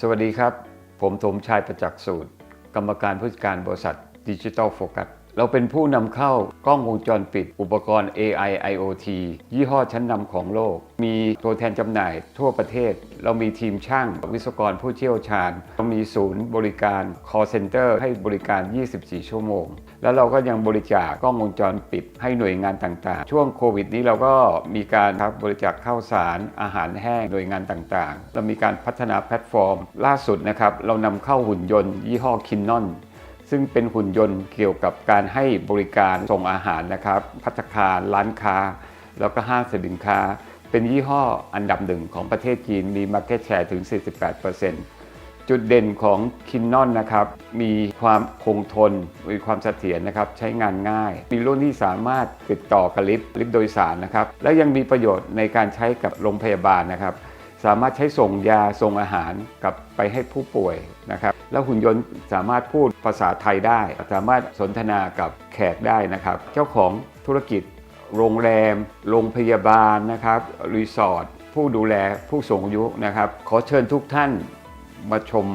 สวัสดีครับ ผมสมชายประจักษ์สูตร กรรมการผู้จัดการบริษัทดิจิทัลโฟกัส เราเป็นผู้นำเข้ากล้องวงจรปิด อุปกรณ์ AI IoT ยี่ห้อชั้นนำของโลก มีตัวแทนจำหน่ายทั่วประเทศ เรามีทีมช่าง วิศวกรผู้เชี่ยวชาญ เรามีศูนย์บริการ call center ให้บริการ 24 ชั่วโมง แล้วเราก็ยังบริจาคกล้องวงจรปิด ให้หน่วยงานต่างๆ ช่วงโควิดนี้เราก็มีการครับบริจาคข้าวสาร อาหารแห้งหน่วยงานต่างๆ เรามีการพัฒนาแพลตฟอร์ม ล่าสุดนะครับเรานำเข้าหุ่นยนต์ ยี่ห้อคินนอน ซึ่งเป็นหุ่นยนต์เกี่ยวกับการให้บริการส่งอาหารนะครับพัตคารร้านค้า แล้วก็ห้างสรรพสินค้า เป็นยี่ห้ออันดับหนึ่งของประเทศจีนมี Market Share ถึง 48%จุดเด่นของคินนอนนะครับมีความคงทน มีความเสถียรนะครับใช้งานง่าย มีรุ่นที่สามารถติดต่อกับลิฟต์ลิฟต์โดยสารนะครับและยังมีประโยชน์ในการใช้กับโรงพยาบาลนะครับสามารถใช้ส่งยาส่งอาหารกลับไปให้ผู้ป่วยนะครับ แล้วหุ่นยนต์สามารถพูดภาษาไทยได้ สามารถสนทนากับแขกได้นะครับ เจ้าของธุรกิจ โรงแรม โรงพยาบาลนะครับ รีสอร์ท ผู้ดูแล ผู้สูงอายุนะครับ ขอเชิญทุกท่านมาชม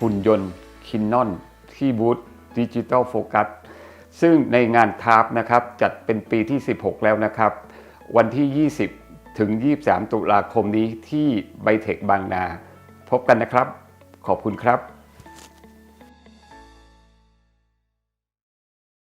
หุ่นยนต์คินนอนที่บูธดิจิ t a ลโฟกัสซึ่งในงานทาร์ปนะครับ จัดเป็นปีที่ 16 แล้วนะครับ วันที่ 20 ถึง 23 ตุลาคมนี้ที่ไบเทคบางนา พบกันนะครับ ขอบคุณครับ